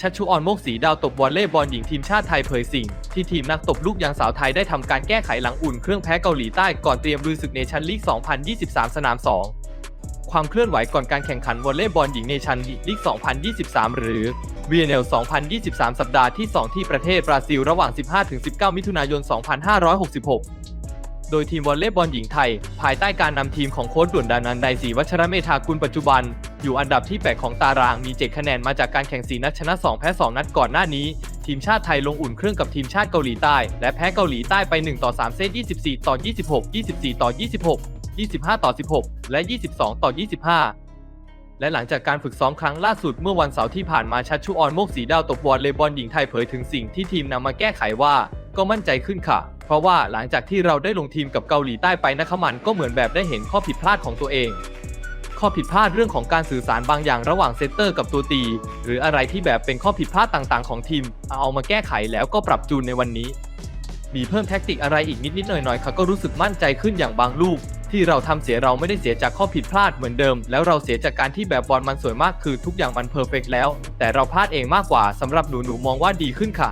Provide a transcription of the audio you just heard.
ชัชชุออนโมกสีดาวตบวอลเลย์บอลหญิงทีมชาติไทยเผยสิ่ง ที่ทีมนักตบลูกยางสาวไทยได้ทำการแก้ไขหลังอุ่นเครื่องแพ้เกาหลีใต้ก่อนเตรียมลุยศึกเนชั่นลีก 2023 สนาม 2 ความเคลื่อนไหวก่อนการแข่งขันวอลเลย์บอลหญิงเนชั่นลีก 2023 หรือ VNL 2023 สัปดาห์ที่ 2 ที่ประเทศบราซิลระหว่าง 15-19 มิถุนายน 2566โดยทีมวอลเลย์บอลหญิงไทย ภายใต้การนำทีมของโค้ชด่วนดานันไดศรีวัชรเมธากุลปัจจุบัน อยู่อันดับที่ 8 ของตารางมี 7 คะแนนมาจากการแข่ง4นัดชนะ 2 แพ้ 2 นัดก่อนหน้านี้ ทีมชาติไทยลงอุ่นเครื่องกับทีมชาติเกาหลีใต้ และแพ้เกาหลีใต้ไป 1 ต่อ 3 เซต 24 ต่อ 26 24 ต่อ 26 25 ต่อ 16 และ 22 ต่อ 25และหลังจากการฝึกซ้อมครั้งล่าสุดเมื่อวันเสาร์ที่ผ่านมาชัชชุออนโมกสีดาวตบวอลเลบอลหญิงไทยเผยถึงสิ่งที่ทีมนำมาแก้ไขว่า ก็มั่นใจขึ้นค่ะ เพราะว่าหลังจากที่เราได้ลงทีมกับเกาหลีใต้ไปนะคะมันก็เหมือนแบบได้เห็นข้อผิดพลาดของตัวเอง ข้อผิดพลาดเรื่องของการสื่อสารบางอย่างระหว่างเซตเตอร์กับตัวตี หรืออะไรที่แบบเป็นข้อผิดพลาดต่างๆ ของทีม เอามาแก้ไขแล้วก็ปรับจูนในวันนี้ มีเพิ่มแท็กติกอะไรอีกนิดๆหน่อยๆค่ะก็รู้สึกมั่นใจขึ้นอย่างบางลูก ที่เราทำเสียเราไม่ได้เสียจากข้อผิดพลาดเหมือนเดิม แล้วเราเสียจากการที่แบบบอลมันสวยมากคือทุกอย่างมันเพอร์เฟกแล้ว แต่เราพลาดเองมากกว่าสำหรับหนูหนูมองว่าดีขึ้นค่ะ